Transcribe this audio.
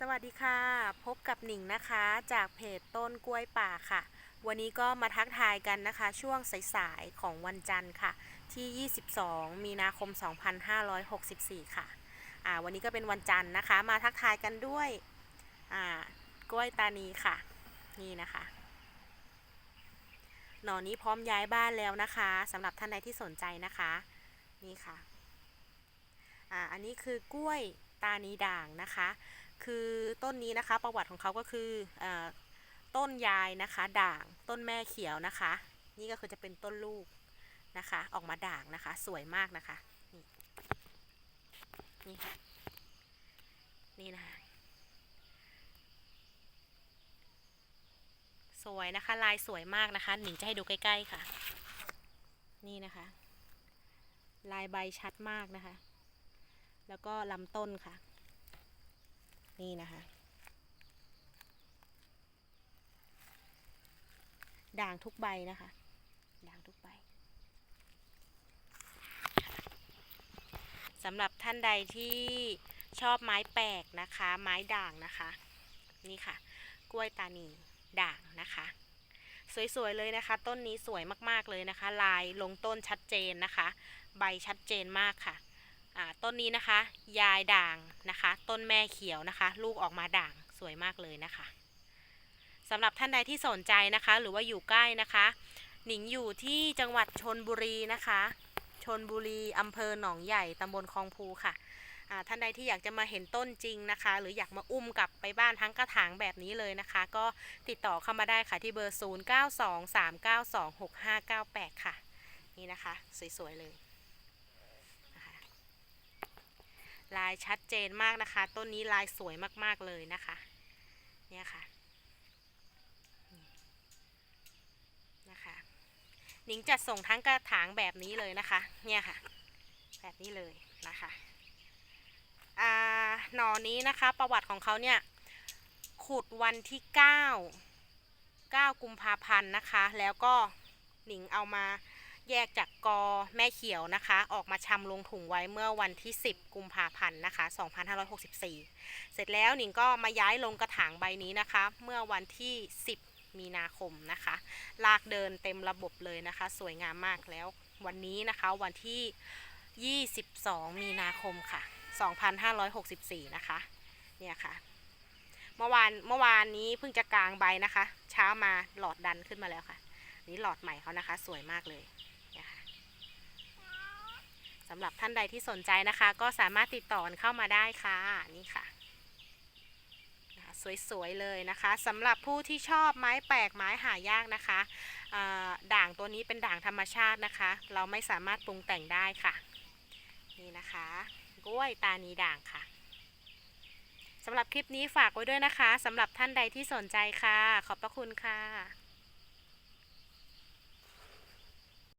สวัสดีค่ะ พบกับหนิงนะคะ จากเพจต้นกล้วยป่าค่ะ วันนี้ก็มาทักทายกันนะคะ ช่วงสายๆของวันจันทร์ค่ะ ที่ 22 มีนาคม 2564 ค่ะอ่าวันนี้ก็เป็นวันจันทร์นะคะ มาทักทายกันด้วยอ่ากล้วยตานีค่ะ นี่นะคะ หนอนี้พร้อมย้ายบ้านแล้วนะคะสำหรับท่านใดที่สนใจนะคะ นี่ค่ะอ่าอันนี้คือกล้วยตานีด่างนะคะ คือต้นนี้นะคะประวัติของเขาก็คืออต้นยายนะคะ ด่างต้นแม่เขียวนะคะ นี่ก็คือจะเป็นต้นลูกนะคะ ออกมาด่างนะคะ สวยมากนะคะนี่นี่ค่ะนี่นะคะสวยนะคะ ลายสวยมากนะคะหนิงจะให้ดูใกล้ๆค่ะ นี่นะคะ ลายใบชัดมากนะคะ แล้วก็ลำต้นค่ะ นี่นะคะ ด่างทุกใบนะคะ ด่างทุกใบสำหรับท่านใดที่ชอบไม้แปลกนะคะ ไม้ด่างนะคะ นี่ค่ะ กล้วยตานีด่างนะคะ สวยๆเลยนะคะ ต้นนี้สวยมากๆเลยนะคะ ลายลงต้นชัดเจนนะคะ ใบชัดเจนมากค่ะ ต้นนี้นะคะ ยายด่างนะคะ ต้นแม่เขียวนะคะ ลูกออกมาด่างสวยมากเลยนะคะสำหรับท่านใดที่สนใจนะคะ หรือว่าอยู่ใกล้นะคะ หนิงอยู่ที่จังหวัดชนบุรีนะคะชนบุรีอำเภอหนองใหญ่ตำบลคลองภูค่ะท่านใดที่อยากจะมาเห็นต้นจริงนะคะ หรืออยากมาอุ้มกลับไปบ้านทั้งกระถางแบบนี้เลยนะคะ ก็ติดต่อเข้ามาได้ค่ะที่เบอร์ 0923926598 ค่ะ นี่นะคะ สวย ๆ เลย ลายชัดเจนมากนะคะ ต้นนี้ลายสวยมากๆเลยนะคะ เนี่ยค่ะนะคะหนิงจะส่งทั้งกระถางแบบนี้เลยนะคะ เนี่ยค่ะ แบบนี้เลยนะคะอ่าหนอนี้นะคะ ประวัติของเขาเนี่ยขุดวันที่ 9 9 กุมภาพันธ์นะคะ แล้วก็หนิงเอามา แยกจากกอแม่เขียวนะคะ ออกมาชำลงถุงไว้เมื่อวันที่ 10 กุมภาพันธ์นะคะ 2564 เสร็จแล้วหนิงก็มาย้ายลงกระถางใบนี้นะคะ เมื่อวันที่ 10 มีนาคมนะคะ ลากเดินเต็มระบบเลยนะคะ สวยงามมากแล้ววันนี้นะคะวันที่ 22 มีนาคมค่ะ 2564 นะคะ เนี่ยค่ะ เมื่อวานเมื่อวานนี้เพิ่งจะกลางใบนะคะ เช้ามาหลอดดันขึ้นมาแล้วค่ะ นี่หลอดใหม่เขานะคะ สวยมากเลย สำหรับท่านใดที่สนใจนะคะ ก็สามารถติดต่อเข้ามาได้ค่ะนี่ค่ะสวยๆเลยนะคะสำหรับผู้ที่ชอบไม้แปลกไม้หายากนะคะด่างตัวนี้เป็นด่างธรรมชาตินะคะ เราไม่สามารถปรุงแต่งได้ค่ะ นี่นะคะกล้วยตานีด่างค่ะสำหรับคลิปนี้ฝากไว้ด้วยนะคะสำหรับท่านใดที่สนใจค่ะ ขอบพระคุณค่ะ